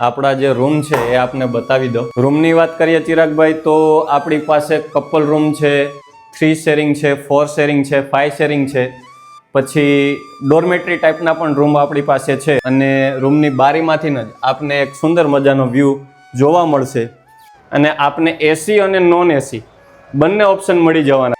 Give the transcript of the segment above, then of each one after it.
આપણા જે રૂમ છે એ આપને બતાવી દો. રૂમની વાત કરીએ ચિરાગભાઈ, તો આપણી પાસે કપલ રૂમ છે થ્રી શેરિંગ છે ફોર શેરિંગ છે ફાઇવ શેરિંગ છે. પછી ડોરમેટરી ટાઈપના પણ રૂમ આપણી પાસે છે અને રૂમની બારીમાંથી જ આપને એક સુંદર મજાનો વ્યૂ જોવા મળશે. અને આપને એસી અને નોન એસી બંને ઓપ્શન મળી જવાના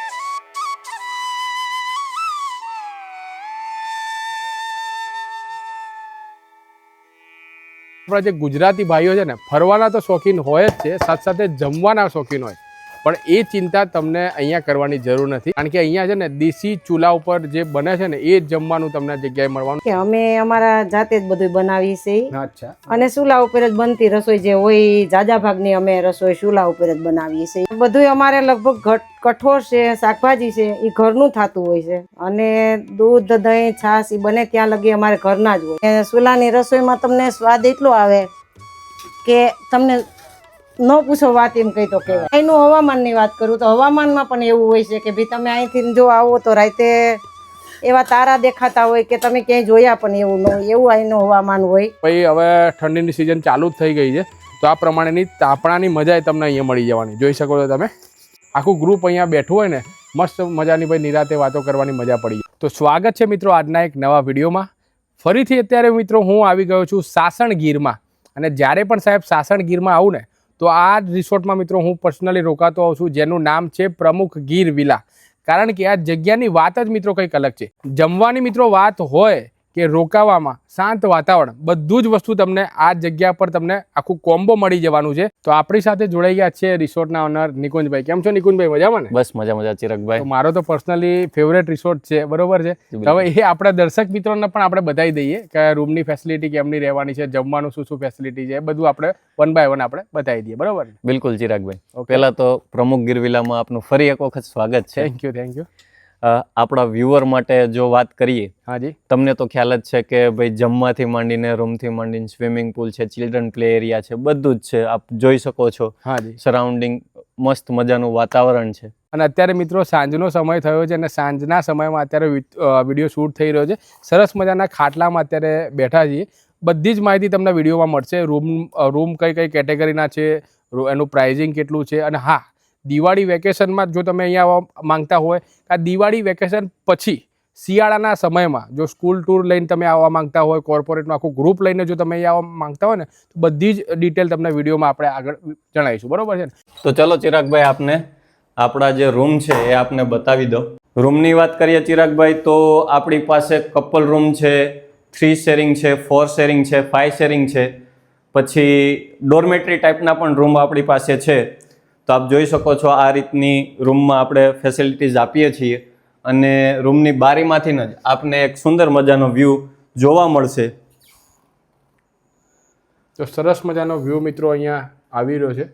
આપણા જે ગુજરાતી ભાઈઓ છે ને, ફરવાના તો શોખીન હોય જ છે, સાથે સાથે જમવાના શોખીન હોય. પણ એ ચિંતા તમને અહીંયા કરવાની જરૂર નથી. કારણ કે અહીંયા છે ને દેશી ચૂલા ઉપર જે બને છે ને એ જ જમવાનું તમને જગ્યાએ મળવાનું. કે અમે અમારા જાતે જ બધું બનાવીએ છીએ. અચ્છા. અને ચૂલા ઉપર જ બનતી રસોઈ જે હોય જાજા ભાગની અમે રસોઈ ચૂલા ઉપર જ બનાવીએ છીએ. બધું અમારે લગભગ ઘટ- કઠોળ છે શાકભાજી છે એ ઘરનું થતું હોય છે. અને દૂધ દહીં છાશ એ બને ત્યાં લગી અમારે ઘરના જ હોય. ચૂલાની રસોઈમાં તમને સ્વાદ એટલો આવે કે તમને ન પૂછો વાત એમ કહી તો કહેવાય. અહીંનું હવામાનની વાત કરું તો હવામાનમાં પણ એવું હોય છે કે ભાઈ તમે અહીંથી જો આવો તો રાતે એવા તારા દેખાતા હોય કે તમે ક્યાંય જોયા પણ એવું ન હોય. એવું અહીંનું હવામાન હોય. પછી હવે ઠંડીની સિઝન ચાલુ જ થઈ ગઈ છે. તો આ પ્રમાણેની તાપણાની મજા તમને અહીંયા મળી જવાની. જોઈ શકો છો તમે? આખું ગ્રુપ અહીંયા બેઠું હોય ને, મસ્ત મજાની ભાઈ નિરાતે વાતો કરવાની મજા પડી તો સ્વાગત છે મિત્રો આજના એક નવા વિડીયોમાં. ફરીથી અત્યારે મિત્રો હું આવી ગયો છું સાસણ ગીરમાં. અને જ્યારે પણ સાહેબ સાસણ ગીરમાં આવું ને તો આ જ રિસોર્ટમાં મિત્રો હું પર્સનલી રોકાતો હોઉં છું, જેનું નામ છે પ્રમુખ ગીર વિલા. કારણ કે આ જગ્યાની વાત જ મિત્રો કંઈક અલગ છે. જમવાની મિત્રો વાત હોય કે રોકાવામાં શાંત વાતાવરણ બધું જ વસ્તુ તમને આ જગ્યા પર તમને આખું કોમ્બો મળી જવાનું છે. તો આપણી સાથે જોડાઈ ગયા છે રિસોર્ટના ઓનર નિકુંજભાઈ. કેમ છો નિકુંજભાઈ? મજામાં ને? બસ મજા મજા ચિરાગભાઈ મારો તો પર્સનલી ફેવરેટ રિસોર્ટ છે બરોબર છે? હવે એ આપણા દર્શક મિત્રોને પણ આપણે બતાવી દઈએ કે રૂમની ફેસિલિટી કેમની રહેવાની છે જમવાનું શું શું ફેસિલિટી છે બધું આપણે વન બાય વન આપણે બતાવી દઈએ બરોબર બિલકુલ ચિરાગભાઈ. પહેલાં તો પ્રમુખ ગિરવિલામાં આપનું ફરી એક વખત સ્વાગત છે. થેન્ક યુ થેન્ક યુ આપણા વ્યુઅર માટે જો વાત કરીએ હાજી તમને તો ખ્યાલ જ છે કે ભાઈ જમવાથી માંડીને રૂમથી માંડીને સ્વિમિંગ પુલ છે ચિલ્ડ્રન પ્લે એરિયા છે બધું જ છે. આપ જોઈ શકો છો. હાજી સરાઉન્ડિંગ મસ્ત મજાનું વાતાવરણ છે. અને અત્યારે મિત્રો સાંજનો સમય થયો છે અને સાંજના સમયમાં અત્યારે વીડિયો શૂટ થઈ રહ્યો છે. સરસ મજાના ખાટલામાં અત્યારે બેઠા છીએ. બધી જ માહિતી તમને વિડીયોમાં મળશે. રૂમ રૂમ કઈ કઈ કેટેગરીના છે એનું પ્રાઇઝિંગ કેટલું છે અને હા દિવાળી વેકેશનમાં જો તમે અહીંયા આવવા માંગતા હોય આ દિવાળી વેકેશન પછી શિયાળાના સમયમાં જો સ્કૂલ ટૂર લઈને તમે આવવા માંગતા હોય, કોર્પોરેટનું આખું ગ્રુપ લઈને જો તમે આવવા માંગતા હોય ને, તો બધી જ ડિટેલ તમને વિડીયોમાં આપણે આગળ જણાવીશું. બરોબર છે ને? તો ચલો ચિરાગભાઈ, આપને આપણા જે રૂમ છે એ આપને બતાવી દો. રૂમની વાત કરીએ ચિરાગભાઈ, તો આપણી પાસે કપલ રૂમ છે, થ્રી શેરિંગ છે, ફોર શેરિંગ છે, ફાઇવ શેરિંગ છે. પછી ડોરમેટરી ટાઈપના પણ રૂમ આપણી પાસે છે. તો આપ જોઈ શકો છો આ રીતની રૂમમાં આપણે ફેસિલિટીઝ આપીએ છીએ અને રૂમની બારીમાંથી જ, આપને એક સુંદર મજાનો વ્યૂ જોવા મળશે. તો સરસ મજાનો વ્યૂ મિત્રો અહીંયા આવી રહ્યો છે.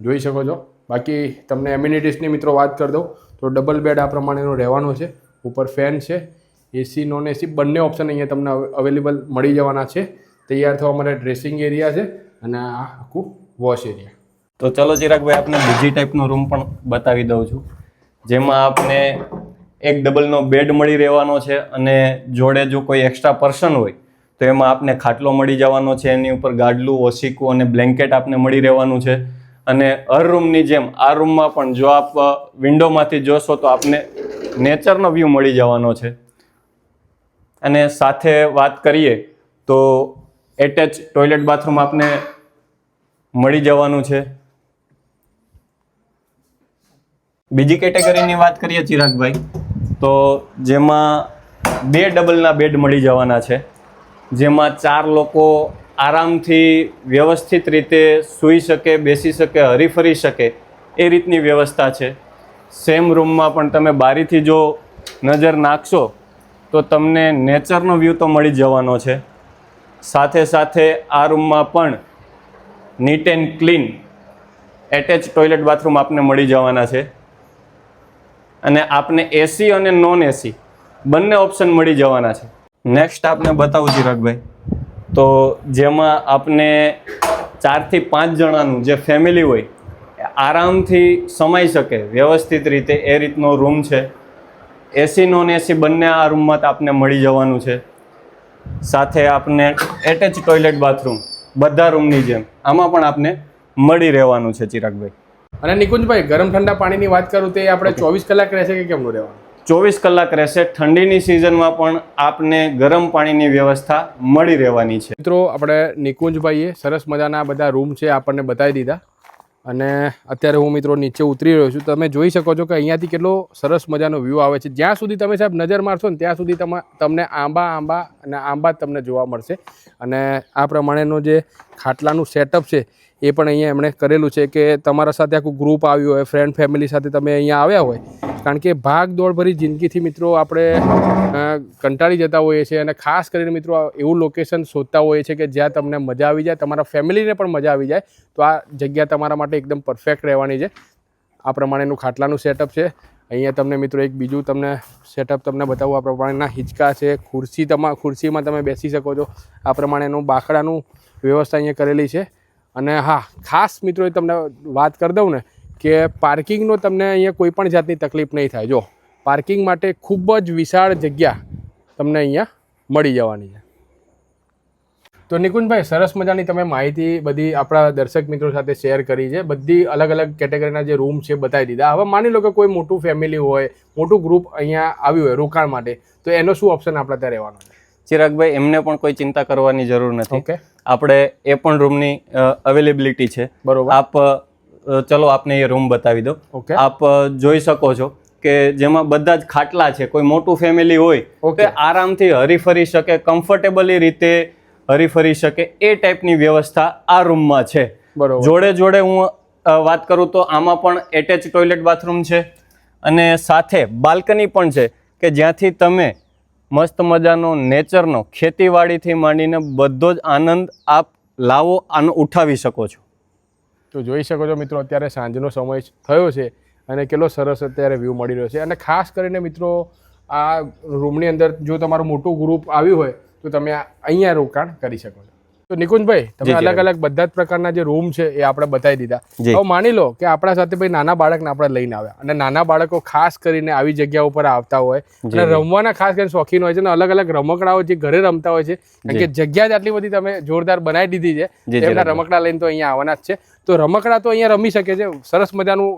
જોઈ શકો છો. બાકી તમને એમ્યુનિટીઝની મિત્રો વાત કરી દઉં, તો ડબલ બેડ આ પ્રમાણેનો રહેવાનો છે. ઉપર ફેન છે એસી નોન એસી બંને ઓપ્શન અહીંયા તમને અવેલેબલ મળી જવાના છે. તૈયાર થવા માટે ડ્રેસિંગ એરિયા છે અને આ આખું વોશ એરિયા તો ચલો ચિરાગભાઈ, આપને બીજી ટાઈપનો રૂમ પણ બતાવી દઉં છું. જેમાં આપને એક ડબલનો બેડ મળી રહેવાનો છે અને જોડે જો કોઈ એક્સ્ટ્રા પર્સન હોય, તો એમાં આપને ખાટલો મળી જવાનો છે, એની ઉપર ગાડલું, ઓશીકું અને બ્લેન્કેટ આપને મળી રહેવાનું છે. અને હર રૂમની જેમ આ રૂમમાં પણ જો આપ વિન્ડોમાંથી જોશો તો આપને નેચરનો વ્યૂ મળી જવાનો છે. અને સાથે વાત કરીએ તો એટેચ ટોયલેટ બાથરૂમ આપને મળી જવાનું છે. બીજી કેટેગરીની વાત કરીએ ચિરાગભાઈ, તો જેમાં બે ડબલના બેડ મળી જવાના છે, જેમાં ચાર લોકો આરામથી વ્યવસ્થિત રીતે સૂઈ શકે, બેસી શકે, હરીફરી શકે, એ રીતની વ્યવસ્થા છે. સેમ રૂમમાં પણ તમે બારીથી જો નજર નાખશો, તો તમને નેચરનો વ્યૂ તો મળી જવાનો છે. સાથે સાથે આ રૂમમાં પણ neat and clean attach toilet bathroom આપને મળી જવાના છે. અને આપને એસી અને નોન એસી બંને ઓપ્શન મળી જવાના છે. નેક્સ્ટ આપને બતાવું ચિરાગભાઈ, તો જેમાં આપને ચારથી પાંચ જણાનું જે ફેમિલી હોય આરામથી સમાઈ શકે વ્યવસ્થિત રીતે એ રીતનો રૂમ છે. એસી નોન એસી બંને આ રૂમમાં આપને મળી જવાનું છે. સાથે આપને એટેચ ટોયલેટ બાથરૂમ બધા રૂમની જેમ, આમાં પણ આપને મળી રહેવાનું છે ચિરાગભાઈ. અને નિકુંજભાઈ ગરમ ઠંડા પાણીની વાત કરું તો આપણે ચોવીસ કલાક રહેશે કે કેમનું રહેવાનું? ચોવીસ કલાક રહેશે. ઠંડીની સિઝનમાં પણ આપને ગરમ પાણીની વ્યવસ્થા મળી રહેવાની છે. મિત્રો આપણે નિકુંજભાઈએ સરસ મજાના બધા રૂમ છે આપણને બતાવી દીધા. અને અત્યારે હું મિત્રો નીચે ઉતરી રહ્યો છું. તમે જોઈ શકો છો કે અહીંયાથી કેટલો સરસ મજાનો વ્યૂ આવે છે. જ્યાં સુધી તમે સાહેબ નજર મારશો ને ત્યાં સુધી તમા, તમને આંબા આંબા અને આંબા તમને જોવા મળશે. અને આ પ્રમાણેનું જે ખાટલાનું સેટઅપ છે, એ પણ અહીંયા એમણે કરેલું છે કે તમારા સાથે આખું ગ્રુપ આવ્યું હોય ફ્રેન્ડ ફેમિલી સાથે તમે અહીંયા આવ્યા હોય કારણ કે ભાગ દોડભરી જિંદગીથી મિત્રો આપણે કંટાળી જતા હોઈએ છીએ અને ખાસ કરીને મિત્રો એવું લોકેશન શોધતા હોઈએ છીએ કે જ્યાં તમને મજા આવી જાય, તમારા ફેમિલીને પણ મજા આવી જાય, તો આ જગ્યા તમારા માટે એકદમ પરફેક્ટ રહેવાની છે. આ પ્રમાણેનું ખાટલાનું સેટઅપ છે. અહીંયા તમને મિત્રો એક બીજું તમને સેટઅપ તમને બતાવું. આ પ્રમાણેના હિંચકા છે, ખુરશી તમા, ખુરશીમાં તમે બેસી શકો છો. આ પ્રમાણેનું બાકડાનું વ્યવસ્થા અહીંયા કરેલી છે. અને હા, ખાસ મિત્રો તમને વાત કરી દઉં ને કે પાર્કિંગનો તમને અહીંયા કોઈ પણ જાતની તકલીફ નહીં થાય. જો પાર્કિંગ માટે ખૂબ જ વિશાળ જગ્યા તમને અહીંયા મળી જવાની છે. તો નિકુંજભાઈ સરસ મજાની તમે માહિતી બધી આપણા દર્શક મિત્રો સાથે શેર કરી છે. બધી અલગ અલગ કેટેગરીના જે રૂમ છે બતાવી દીધા. હવે માની લો કે કોઈ મોટું ફેમિલી હોય મોટું ગ્રુપ અહીંયા આવ્યું હોય રોકાણ માટે તો એનો શું ઓપ્શન આપણે ત્યાં રહેવાનો છે? ચિરાગભાઈ એમને પણ કોઈ ચિંતા કરવાની જરૂર નથી. ઓકે આપણે એ પણ રૂમની અવેલેબિલિટી છે. બરોબર. આપ ચલો આપને એ રૂમ બતાવી દો ઓકે. આપ જોઈ શકો છો કે જેમાં બધા જ ખાટલા છે કોઈ મોટું ફેમિલી હોય ઓકે. તે આરામથી હરીફરી શકે કમ્ફર્ટેબલી રીતે હરીફરી શકે એ ટાઈપની વ્યવસ્થા આ રૂમમાં છે. બરોબર. જોડે જોડે હું વાત કરું તો આમાં પણ એટેચ ટોયલેટ બાથરૂમ છે અને સાથે બાલ્કની પણ છે કે જ્યાંથી તમે મસ્ત મજાનો નેચરનો ખેતીવાડીથી માંડીને બધો જ આનંદ આપ લાવો આનો ઉઠાવી શકો છો. તો જોઈ શકો છો મિત્રો, અત્યારે સાંજનો સમય થયો છે અને કેટલો સરસ અત્યારે વ્યૂ મળી રહ્યો છે. અને ખાસ કરીને મિત્રો, આ રૂમની અંદર જો તમારું મોટું ગ્રુપ આવ્યું હોય, તો તમે અહીંયા રોકાણ કરી શકો છો. તો નિકુંજભાઈ તમે અલગ અલગ. બધા જ પ્રકારના જે રૂમ છે એ આપણે બતાવી દીધા. તો હવે માની લો કે આપણા સાથે ભાઈ નાના બાળકને આપણે લઈને આવ્યા અને નાના બાળકો ખાસ કરીને આવી જગ્યા ઉપર આવતા હોય અને રમવાના ખાસ કરીને શોખીન હોય છે અને અલગ અલગ રમકડાઓ જે ઘરે રમતા હોય છે કારણ કે જગ્યા જ આટલી બધી તમે જોરદાર બનાવી દીધી છે તેમના રમકડા લઈને તો અહીંયા આવવાના જ છે. તો રમકડા તો અહીંયા રમી શકે છે સરસ મજાનું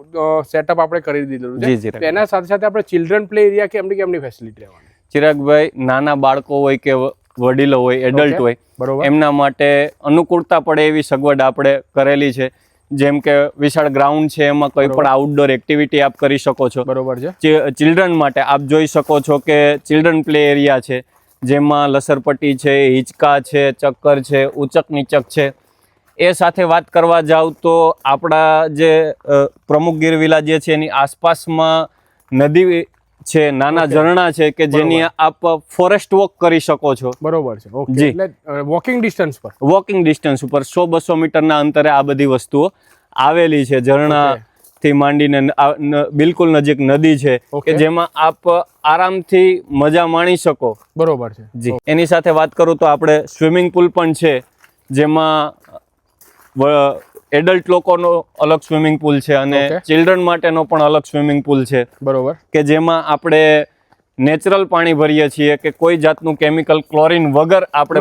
સેટઅપ આપણે કરી દીધેલું છે. એના સાથે સાથે આપણે ચિલ્ડ્રન પ્લે એરિયા કે એમની કેમની ફેસિલિટી રહેવાની? ચિરાગભાઈ નાના બાળકો હોય કે વડીલો હોય એડલ્ટ હોય બરોબર. એમના માટે અનુકૂળતા પડે એવી સગવડ આપણે કરેલી છે. જેમ કે વિશાળ ગ્રાઉન્ડ છે એમાં કોઈ પણ આઉટડોર એક્ટિવિટી આપ કરી શકો છો. બરોબર છે. ચિલ્ડ્રન માટે આપ જોઈ શકો છો કે ચિલ્ડ્રન પ્લે એરિયા છે જેમાં લસરપટ્ટી છે હિંચકા છે ચક્કર છે ઉચક નીચક છે. એ સાથે વાત કરવા જાવ તો આપણા જે પ્રમુખ ગીર વિલા જે છે એની આસપાસમાં નદી છે નાના ઝરણા છે કે જેની આપ ફોરેસ્ટ વોક કરી શકો છો. બરોબર છે. ઓકે એટલે વોકિંગ ડિસ્ટન્સ પર. વોકિંગ ડિસ્ટન્સ ઉપર સો બસો મીટરના અંતરે આ બધી વસ્તુઓ આવેલી છે. ઝરણાથી માંડીને ન- આ ન- બિલકુલ નજીક નદી છે કે જેમાં આપ આરામથી મજા માણી શકો. બરોબર છે. જી. એની સાથે વાત કરું તો આપણે સ્વિમિંગ પુલ પણ છે જેમાં એડલ્ટ લોકોનો અલગ સ્વિમિંગ પુલ છે અને ચિલ્ડ્રન માટેનો પણ અલગ સ્વિમિંગ પુલ છે. બરોબર. કે જેમાં આપણે નેચરલ પાણી ભરીએ છીએ કે કોઈ જાતનું કેમિકલ ક્લોરીન વગર આપણે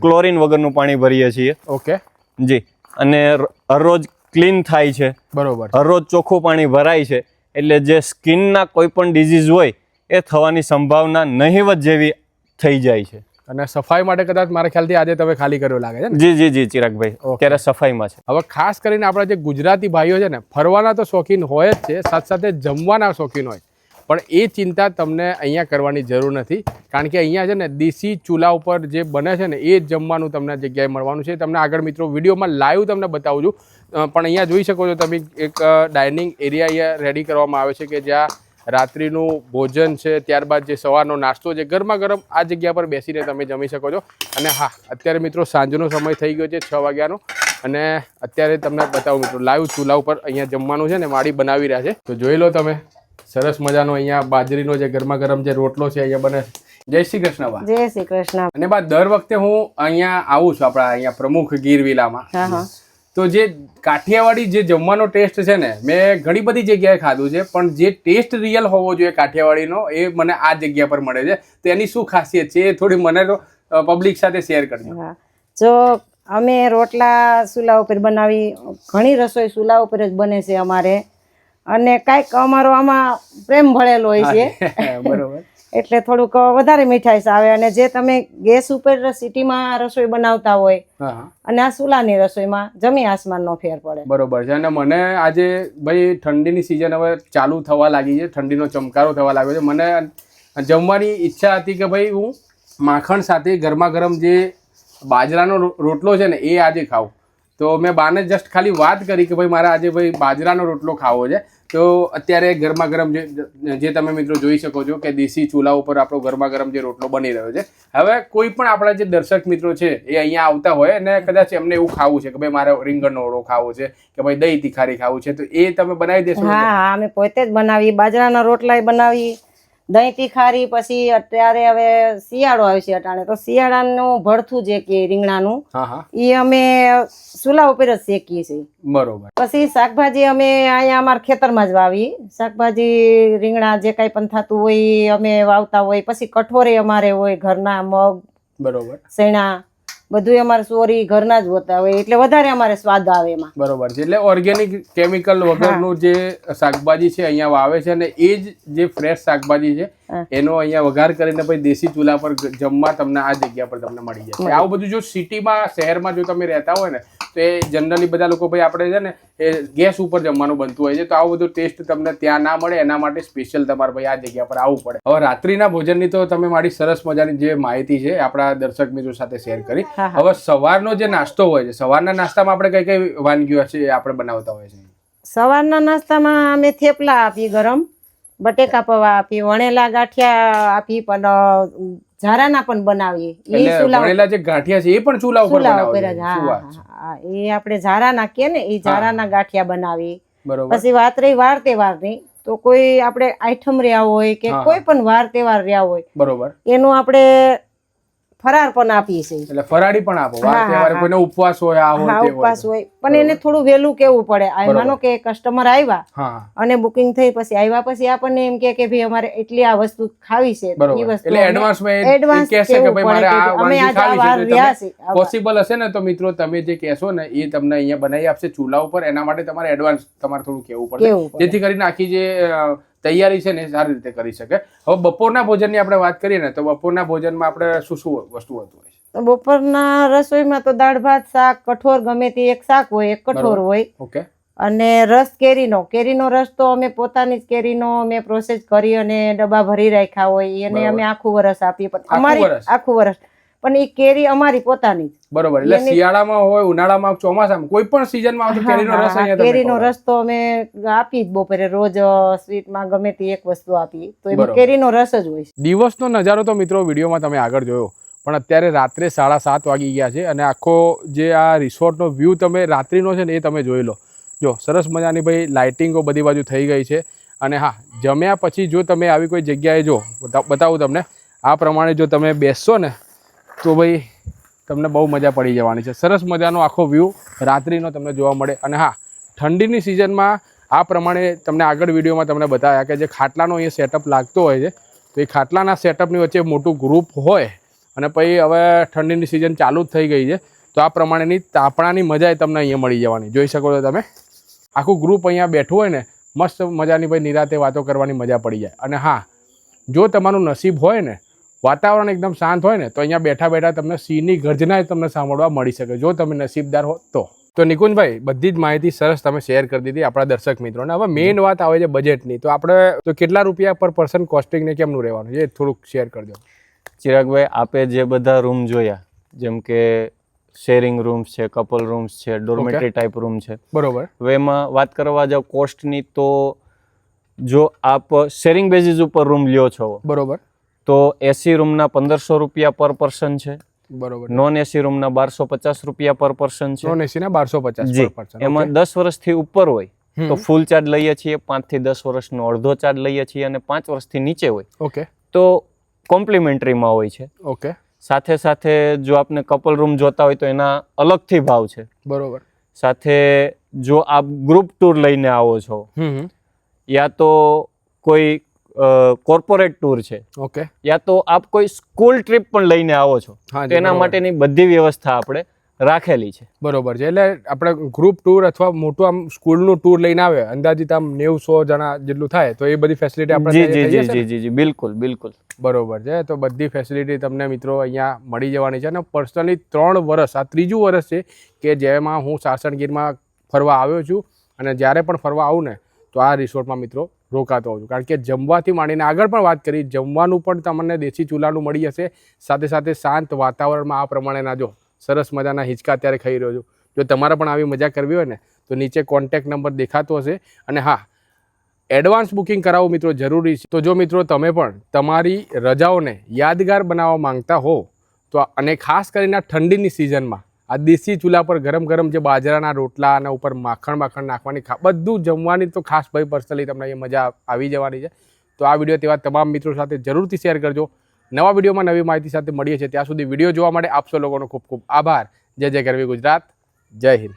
ક્લોરિન વગરનું પાણી. ભરીએ છીએ. ઓકે જી. અને હરરોજ ક્લીન થાય છે. બરોબર. હરરોજ ચોખ્ખું પાણી ભરાય છે. એટલે જે સ્કિનના કોઈ પણ ડિઝીઝ હોય એ થવાની સંભાવના નહીવત જેવી થઈ જાય છે. અને સફાઈ માટે કદાચ મારા ખ્યાલથી આજે તમે ખાલી કર્યો લાગે છે જી જી જી ચિરાગભાઈ. અત્યારે સફાઈમાં છે. હવે ખાસ કરીને આપણા જે ગુજરાતી ભાઈઓ છે ને ફરવાના તો શોખીન હોય જ છે સાથે સાથે જમવાના શોખીન હોય. પણ એ ચિંતા તમને અહીંયા કરવાની જરૂર નથી. કારણ કે અહીંયા છે ને દેશી ચૂલા ઉપર જે બને છે ને એ જ જમવાનું તમને જગ્યાએ મળવાનું છે. તમને આગળ મિત્રો વિડીયોમાં લાઈવ તમને બતાવું છું. પણ અહીંયા જોઈ શકો છો તમે એક ડાઇનિંગ એરિયા અહીંયા રેડી કરવામાં આવે છે કે જ્યાં રાત્રિનું ભોજન છે ત્યારબાદ જે સવારનો નાસ્તો છે ગરમા ગરમ આ જગ્યા પર બેસીને તમે જમી શકો છો. અને હા અત્યારે મિત્રો સાંજનો સમય થઈ ગયો છે છ વાગ્યાનો. અને અત્યારે તમને બતાવું મિત્રો લાઈવ ચૂલા ઉપર અહીંયા જમવાનું છે ને માળી બનાવી રહ્યા છે. તો જોઈ લો તમે સરસ મજાનો અહીંયા બાજરીનો જે ગરમા ગરમ જે રોટલો છે અહીંયા બને જય શ્રી કૃષ્ણ બા. જય શ્રી કૃષ્ણ. અને બા દર વખતે હું અહીંયા આવું છું આપણા અહીંયા પ્રમુખ ગીર વિલામાં તો જે કાઠિયાવાડી જે જમવાનો ટેસ્ટ છે ને મેં ઘણી બધી જગ્યાએ ખાધું છે પણ જે ટેસ્ટ રિયલ હોવો જોઈએ કાઠિયાવાડીનો એ મને આ જગ્યા પર મળે છે. તો એની શું ખાસિયત છે એ થોડી મને તો પબ્લિક સાથે શેર કરજો. જો અમે રોટલા ચૂલા ઉપર બનાવી ઘણી રસોઈ ચૂલા ઉપર જ બને છે અમારે. અને કાંઈક અમારો આમાં પ્રેમ ભળેલો હોય છે. બરોબર. એટલે થોડુંક વધારે મીઠાઈસ આવે અને જે તમે ગેસ ઉપર સિટીમાં રસોઈ બનાવતા હોય અને આ સુલાની રસોઈમાં જમી આસમાનનો ફેર પડે. બરોબર છે. અને મને આજે ભાઈ ઠંડીની સિઝન હવે ચાલુ થવા લાગી છે. ઠંડીનો ચમકારો થવા લાગ્યો છે. મને જમવાની ઈચ્છા હતી કે ભાઈ હું માખણ સાથે ગરમા ગરમ જે બાજરાનો રોટલો છે ને એ આજે ખાઉં. તો મેં બાને જસ્ટ ખાલી વાત કરી કે ભાઈ મારે આજે ભાઈ બાજરાનો રોટલો ખાવો છે. તો અત્યારે ગરમા ગરમ જે તમે મિત્રો જોઈ શકો છો કે દેશી ચૂલા ઉપર આપણો ગરમા ગરમ જે રોટલો બની રહ્યો છે. હવે કોઈ પણ આપણા જે દર્શક મિત્રો છે એ અહીંયા આવતા હોય અને કદાચ એમને એવું ખાવું છે કે ભાઈ મારે રીંગણનો ઓળો ખાવો છે કે ભાઈ દહીં તીખારી ખાવું છે, તો એ તમે બનાવી દેશો. હા અમે પોતે જ બનાવી બાજરાના રોટલા બનાવી દહીં તીખારી પછી અત્યારે હવે શિયાળો આવે છે અટાણે. તો શિયાળાનું ભડથું જે કે રીંગણાનું એ અમે સુલા ઉપર જ શેકીએ છીએ. બરોબર. પછી શાકભાજી અમે અહીંયા અમારા ખેતરમાં જ વાવી શાકભાજી રીંગણા જે કાંઈ પણ થતું હોય એ અમે વાવતા હોય. પછી કઠોરે અમારે હોય ઘરના મગ બરોબર. ચણા બધું અમારે સોરી ઘરના જ હોતા હોય એટલે વધારે અમારે સ્વાદ આવે એમાં. બરોબર છે એટલે ઓર્ગેનિક કેમિકલ વગરનું જે શાકભાજી છે અહીંયા વાવે છે અને એ જ જે ફ્રેશ શાકભાજી છે એનો અહીંયા વઘાર કરીને પછી દેશી ચૂલા પર જમવા તમને આ જગ્યા પર તમને મળી જશે. આવું બધું જો સિટીમાં શહેરમાં જો તમે રહેતા હોય ને તો એ જનરલી બધા લોકો ભાઈ આપણે છે ને એ ગેસ ઉપર જમવાનું બનતું હોય છે. તો આવું બધું ટેસ્ટ તમને ત્યાં ના મળે એના માટે સ્પેશિયલ તમારે ભાઈ આ જગ્યા પર આવવું પડે. હવે રાત્રિના ભોજનની તો તમે મારી સરસ મજાની જે માહિતી છે આપણા દર્શક મિત્રો સાથે શેર કરી. હવે સવારનો જે નાસ્તો હોય છે સવારના નાસ્તામાં આપણે કઈ કઈ વાનગીઓ છે આપણે બનાવતા હોય છે? સવારના નાસ્તામાં અમે થેપલા આપી ગરમ બટેકા પૌવા આપી વણેલા ગાંઠિયા આપી પણ ઝારાના પણ બનાવીએ. એ વણેલા જે ગાંઠિયા છે એ પણ ચૂલા ઉપર હા એ આપણે ઝારાના નાખીએ ને એ ઝારાના ગાંઠિયા બનાવીએ. પછી વાત રહી વાર તહેવારની તો કોઈ આપણે આઈટમ રહ્યા હોય કે કોઈ પણ વાર તહેવાર રહ્યા હોય બરોબર. એનું આપણે ફરાર પણ આપીએ છીએ. એટલે ફરાળી પણ આપો. કોઈને ઉપવાસ હોય આ હોય તે ઉપવાસ હોય. પણ એને થોડું વહેલું કેવું પડે. આ માનો કે કસ્ટમર આવ્યા અને બુકિંગ થઈ પછી આવ્યા પછી આપણને એમ કે કે ભાઈ અમારે એટલી આ વસ્તુ ખાવી છે. એ વસ્તુ એટલે એડવાન્સમાં એડવાન્સ કે છે કે ભાઈ મારે આ વાનગી ખાવી છે પોસિબલ હશે ને તો મિત્રો તમે જે કહેશો ને એ તમને અહીંયા બનાવી આપશે ચૂલા ઉપર. એના માટે તમારે એડવાન્સ તમારે થોડું કેવું પડે. જેથી કરીને આખી જે તૈયારી છે ને સારી રીતે કરી શકે. હવે બપોરના ભોજનની આપણે વાત કરીએ ને તો બપોરના ભોજનમાં આપણે શું શું વસ્તુ હોતું હોય છે? બપોરના રસોઈમાં તો દાળ ભાત શાક કઠોર ગમે તે એક શાક હોય એક કઠોર હોય. ઓકે. અને રસ કેરીનો કેરીનો રસ તો અમે પોતાની જ કેરીનો અમે પ્રોસેસ કરી અને ડબ્બા ભરી રાખ્યા હોય એને અમે આખું વરસ આપીએ. પણ અમારી આખું વરસ. પણ એ કેરી અમારી પોતાની બરોબર એટલે શિયાળામાં હોય ઉનાળામાં ચોમાસામાં કોઈ પણ સિઝનમાં કેરીનો રસ અહીંયા કેરીનો રસ તો અમે આપી જ બપોરે રોજ સ્વીટમાં ગમે તે એક વસ્તુ આપી. તો એમાં કેરીનો રસ જ હોય દિવસનો નજારો તો મિત્રો વિડીયોમાં તમે આગળ જોયો પણ અત્યારે રાત્રે સાડા સાત વાગી ગયા છે અને આખો જે આ રિસોર્ટનો વ્યૂ તમે રાત્રિનો છે ને એ તમે જોઈ લો. જો સરસ મજાની ભાઈ લાઇટિંગો બધી બાજુ થઈ ગઈ છે અને હા જમ્યા પછી જો તમે આવી કોઈ જગ્યાએ જો બતા- બતાવું તમને આ પ્રમાણે જો તમે બેસશો ને તો ભાઈ, તમને બહુ મજા પડી જવાની છે. સરસ મજાનો આખો વ્યૂ રાત્રિનો તમને જોવા મળે. અને હા, ઠંડીની સિઝનમાં આ પ્રમાણે તમને આગળ વિડીયોમાં તમને બતાવ્યા કે જે ખાટલાનો અહીંયા સેટઅપ લાગતો હોય છે, તો એ ખાટલાના સેટઅપની વચ્ચે મોટું ગ્રુપ હોય અને પછી હવે ઠંડીની સિઝન ચાલુ જ થઈ ગઈ છે, તો આ પ્રમાણેની તાપણાની મજા એ તમને અહીંયા મળી જવાની. જોઈ શકો છો તમે? આખું ગ્રુપ અહીંયા બેઠું હોય ને, મસ્ત મજાની ભાઈ નિરાતે વાતો કરવાની મજા પડી જાય. અને હા, જો તમારું નસીબ હોય ને વાતાવરણ એકદમ શાંત હોય ને તો અહીંયા બેઠા બેઠા તમને સિંહની ગર્જના જ તમને સાંભળવા મળી શકે. જો તમે નસીબદાર હો તો. તો નિકુંજભાઈ બધી જ માહિતી સરસ તમે શેર કરી દીધી આપણા દર્શક મિત્રોને. હવે મેઇન વાત આવે છે બજેટની તો આપણે તો કેટલા રૂપિયા પર પર્સન કોસ્ટિંગને કેમનું રહેવાનું છે એ થોડુંક શેર કરજો. ચિરાગભાઈ આપે જે બધા રૂમ જોયા જેમ કે શેરિંગ રૂમ્સ છે કપલ રૂમ્સ છે ડોર્મેટરી ટાઈપ રૂમ છે. બરોબર. હવે એમાં વાત કરવા જાવ કોસ્ટની તો જો આપ શેરિંગ બેઝિસ ઉપર રૂમ લ્યો છો બરોબર. તો એસી રૂમના પંદરસો રૂપિયા પર પર્સન છે. બરોબર. નોન એસી રૂમના બારસો પચાસ રૂપિયા પર પર્સન છે. નોન એસી ના બારસો પચાસ એમાં દસ વર્ષથી ઉપર હોય. તો ફૂલ ચાર્જ લઈએ છીએ પાંચથી દસ વર્ષનો અડધો ચાર્જ લઈએ છીએ અને પાંચ વર્ષથી નીચે હોય ઓકે તો કોમ્પ્લિમેન્ટરીમાં હોય છે. ઓકે સાથે સાથે જો આપને કપલ રૂમ જોતા હોય તો એના અલગથી ભાવ છે. બરોબર. સાથે જો આપ ગ્રુપ ટૂર લઈને આવો છો. યા તો કોઈ કોર્પોરેટ ટૂર છે. ઓકે. યા તો આપ કોઈ સ્કૂલ ટ્રીપ પણ લઈને આવો છો. તો એના માટેની બધી વ્યવસ્થા આપણે રાખેલી છે. બરોબર છે. એટલે આપણે ગ્રુપ ટૂર અથવા મોટું આમ સ્કૂલનું ટૂર લઈને આવે અંદાજિત આમ નેવું સો જણા જેટલું થાય તો એ બધી ફેસિલિટી આપણે જી જી જી? જી જી બિલકુલ બિલકુલ. બરોબર છે. તો બધી ફેસિલિટી તમને મિત્રો અહીંયા મળી જવાની છે. અને પર્સનલી ત્રણ વર્ષ આ ત્રીજું વર્ષ છે કે જેમાં હું સાસણગીરમાં ફરવા આવ્યો છું. અને જ્યારે પણ ફરવા આવું ને તો આ રિસોર્ટમાં મિત્રો રોકાતો હોઉં છું. કારણ કે જમવાથી માંડીને આગળ પણ વાત કરી, જમવાનું પણ તમને દેશી ચૂલાનું મળી જશે. સાથે સાથે શાંત વાતાવરણમાં આ પ્રમાણેના જો સરસ મજાના હિંચકા અત્યારે ખાઈ રહ્યો છું. જો તમારે પણ આવી મજા કરવી હોય ને, તો નીચે કોન્ટેક્ટ નંબર દેખાતો હશે. અને હા એડવાન્સ બુકિંગ કરાવવું મિત્રો, જરૂરી છે. તો જો મિત્રો, તમે પણ તમારી રજાઓને યાદગાર બનાવવા માંગતા હો, તો અને ખાસ કરીને ઠંડીની સિઝનમાં આ દેશી ચૂલા પર ગરમ ગરમ જે બાજરાના રોટલા અને ઉપર માખણ માખણ નાખવાની બધું જમવાની તો ખાસ ભાઈ પર્સનલી તમને એ મજા આવી જવાની છે. તો આ વીડિયો તેવા તમામ મિત્રો સાથે જરૂરથી શેર કરજો. નવા વિડીયોમાં નવી માહિતી સાથે મળીએ છીએ. ત્યાં સુધી વીડિયો જોવા માટે આપસો લોકોનો ખૂબ ખૂબ આભાર. જય જય ગરવી ગુજરાત. જય હિન્દ.